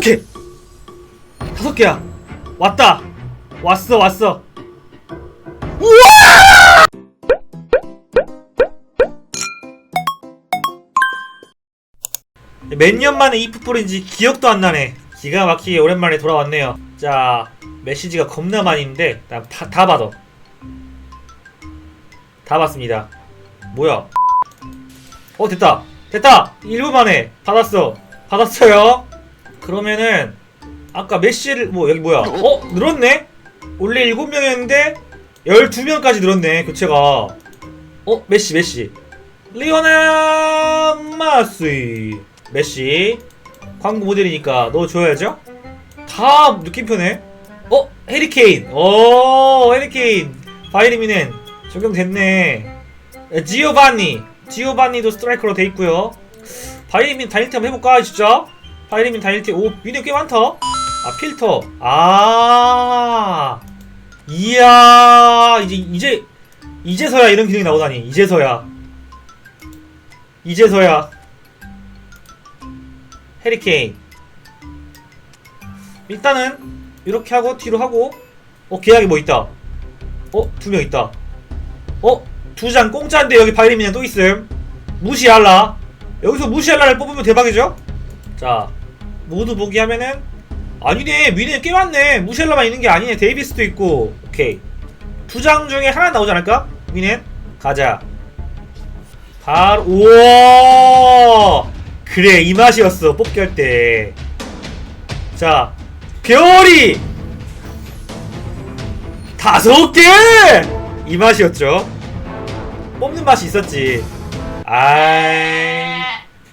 오케이 다섯 개야. 왔다. 왔어 왔어. 우와! 몇 년 만에 이프볼인지 기억도 안 나네. 기가 막히게 오랜만에 돌아왔네요. 자 메시지가 겁나 많이 있는데 나 다, 다 받아. 다 받습니다. 뭐야? 어 됐다. 됐다! 1분 만에 받았어. 받았어요 그러면은 아까 메시를 뭐 여기 뭐야? 어? 늘었네? 원래 7명이었는데 12명까지 늘었네 교체가. 어? 메시 메시. 리오나 마스 메시. 광고 모델이니까 넣어줘야죠? 다 느낌표네. 어? 해리케인. 오 해리케인. 바이리미넨 적용됐네. 에, 지오바니. 지오바니도 스트라이커로 돼 있고요. 바이리민 다닐티 한번 해볼까 진짜 바이리민 다닐티 오. 미디어 꽤 많다. 아 필터. 아. 이야. 이제 이제 이제서야 이런 기능이 나오다니. 이제서야. 이제서야. 해리케인. 일단은 이렇게 하고 뒤로 하고. 어 계약이 뭐 있다. 어 두 명 있다. 어 두 장 공짜인데 여기 바이리민은 또 있음. 무시할라. 여기서 무시할라를 뽑으면 대박이죠? 자 모두 보기 하면은 아니네 미네 꽤 많네. 무시할라만 있는 게 아니네. 데이비스도 있고. 오케이. 두 장 중에 하나 나오지 않을까? 미넨 가자. 바로 우와! 그래 이 맛이었어 뽑기 할 때 자 별이! 다섯 개 이 맛이었죠? 뽑는 맛이 있었지. 아이.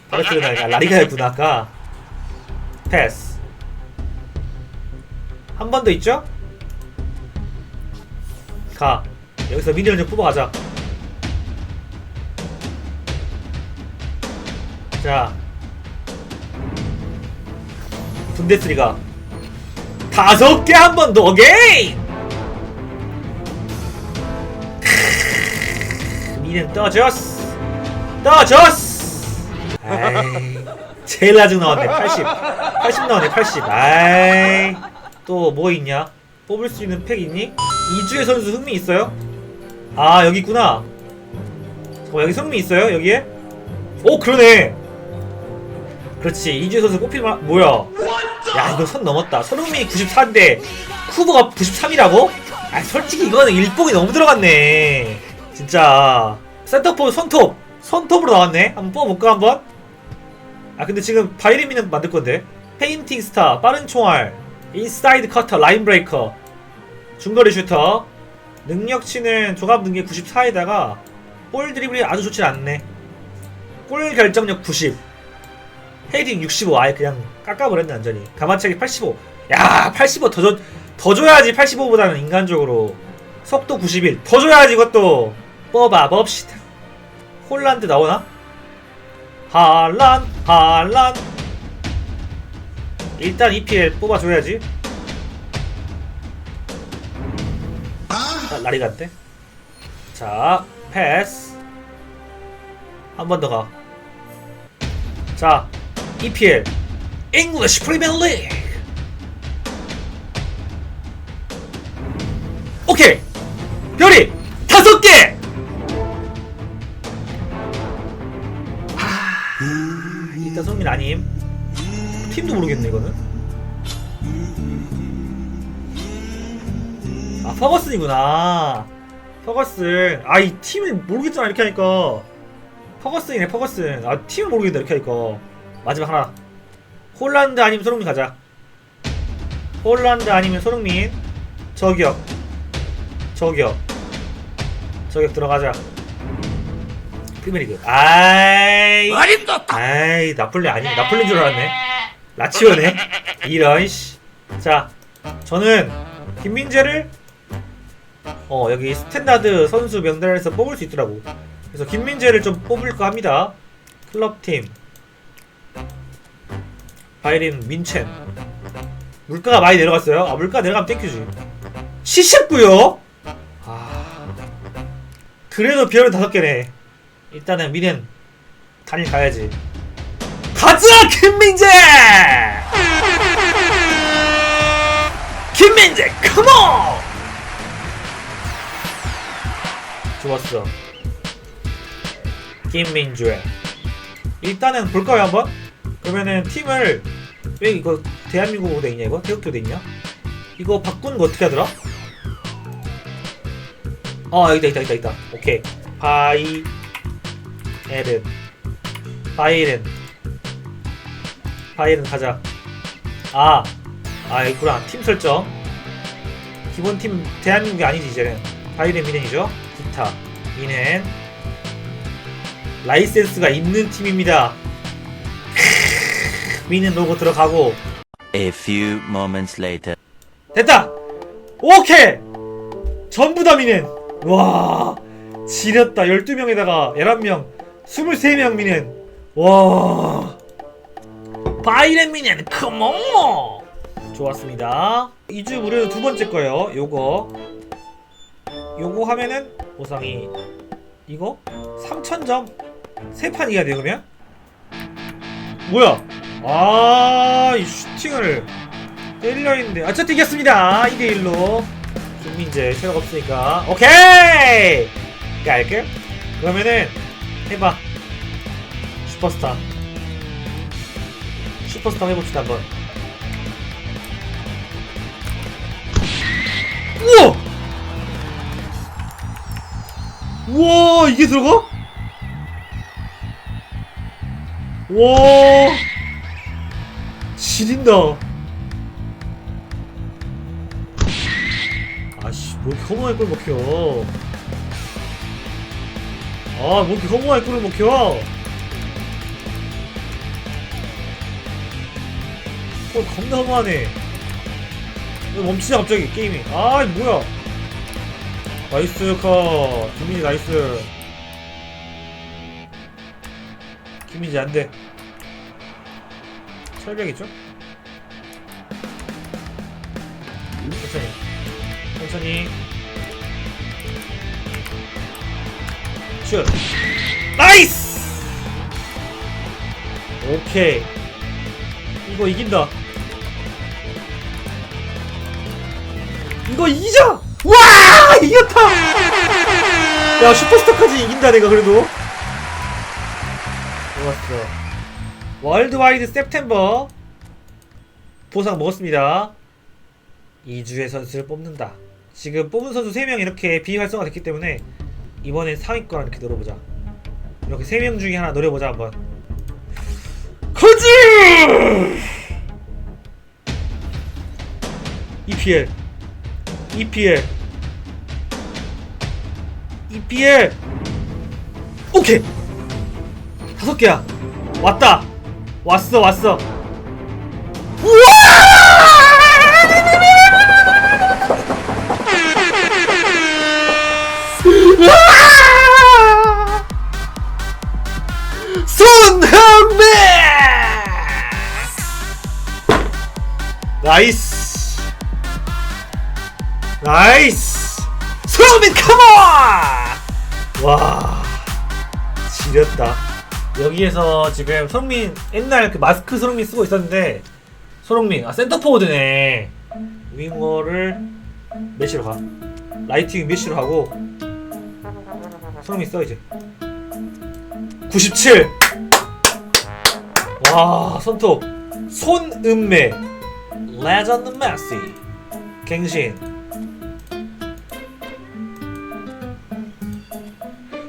바르셀로나 라리가였구나 아까 패스. 한 번 더 있죠? 가. 여기서 미니언 좀 뽑아가자. 자. 분데스리가 다섯 개 한 번더 크으, 미니언 떠졌어. 떠졌어 제일 낮은 나왔네. 80 80 나왔네 80 아이 또 뭐 있냐? 뽑을 수 있는 팩 있니? 이주의 선수 흥미 있어요? 아 여기 있구나. 어 여기 흥미 있어요 여기에? 오 그러네. 그렇지 이주의 선수 뽑힐만 뭐야? 야 이거 선 넘었다. 손흥민이 94인데 쿠버가 93이라고? 아 솔직히 이거는 일봉이 너무 들어갔네. 진짜. 센터포 손톱. 손톱으로 나왔네. 한번 뽑아볼까 한번? 아 근데 지금 바이리미는 만들 건데? 페인팅 스타 빠른 총알 인사이드 커터 라인 브레이커 중거리 슈터. 능력치는 조갑 능력 94에다가 볼 드리블이 아주 좋진 않네. 골 결정력 90 헤딩 65 아예 그냥 깎아버렸네 완전히. 가마차기 85 야 85 더, 줘, 더 줘야지 85보다는 인간적으로. 속도 91 더 줘야지 이것도. 뽑아 봅시다. 홀란드 나오나? 할란 할란. 일단 EPL 뽑아줘야지. 자 라리 간대. 자 패스. 한 번 더 가. 자 EPL English Premier League. 오케이. 별이 다섯 개 팀도 모르겠네 이거는. 아 퍼거슨이구나. 퍼거슨. 아 이 팀을 모르겠잖아 이렇게 하니까. 퍼거슨이네 퍼거슨. 아 팀을 모르겠다 이렇게 하니까. 마지막 하나. 홀란드 아니면 손흥민 가자. 홀란드 아니면 손흥민. 저격. 저격. 저격 들어가자. 프리미리그. 아이. 아이 나폴리 아니 나폴리인 줄 알았네 라치오네. 이런 씨 자 저는 김민재를 어 여기 스탠다드 선수 명단에서 뽑을 수 있더라고. 그래서 김민재를 좀 뽑을까 합니다. 클럽팀. 바이린 민첸. 물가가 많이 내려갔어요. 아 물가 내려가면 땡큐지. 79요? 아 그래도 비열은 다섯 개네. 일단은 미넨 단일 가야지 김민재! 김민재, 컴온! 좋았어. 김민재. 일단은 볼까요, 한번? 그러면은 팀을, 왜 이거 대한민국으로 돼 있냐, 이거? 태극기로 돼 있냐? 이거 바꾼 거 어떻게 하더라? 어, 있다, 있다, 있다, 있다. 오케이. 바이, 에른. 바이른. 바이른 가자. 아, 아 있구나. 팀 설정. 기본 팀 대한민국이 아니지 이제는. 바이든 미넨이죠. 기타 미넨. 라이센스가 있는 팀입니다. 미넨 로고 들어가고. A few moments later. 됐다! 오케이! 전부 다 미넨. 와 지렸다. 12명에다가 11명. 23명 미넨. 와 미넨 컴온! 좋았습니다. 2주 무료는 두 번째 거예요 요거. 요거 하면은 보상이 이거? 3000점? 세판 이겨야 돼요 그러면? 뭐야? 아이 슈팅을 때리려 했는데. 어쨌든 이겼습니다. 2대1로. 김민재 체력 없으니까. 오케이! 깔끔 그러면은 해봐. 슈퍼스타 슈퍼스타 해봅시다 한번. 우와! 우와 이게 들어가? 와! 지린다. 아씨 뭐 이렇게 허무하게 꿀 먹혀. 아뭐 이렇게 허무하게 꿀을 먹혀 어 겁나 허무하네 왜 멈추냐 갑자기 게임이. 아 뭐야? 나이스 컷. 김민지 나이스. 김민지 안돼. 철벽이죠? 천천히. 천천히. 슛. 나이스! 오케이 이거 이긴다. 이거 이기자 와! 이겼다! 야 슈퍼스타까지 이긴다 내가 그래도. 좋았어. 월드와이드 september 보상 먹었습니다. 2주의 선수를 뽑는다. 지금 뽑은 선수 3명 이렇게 비활성화 됐기 때문에 이번엔 상위권 이렇게 노려보자. 이렇게 3명 중에 하나 노려보자 한번. 거지 EPL EPL EPL 오케이. 다섯 개야. 왔다. 왔어 왔어. 우와! 손흥민! 나이스 나이스! 손흥민 컴온 와 지렸다. 여기에서 지금 손흥민 옛날 그 마스크 손흥민 쓰고 있었는데 손흥민 아 센터포워드네. 윙어를 메시로 가. 라이팅 메시로 하고 손흥민 써 이제. 97 와 손톱 손은매. 레전드 메시 갱신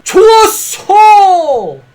좋았어!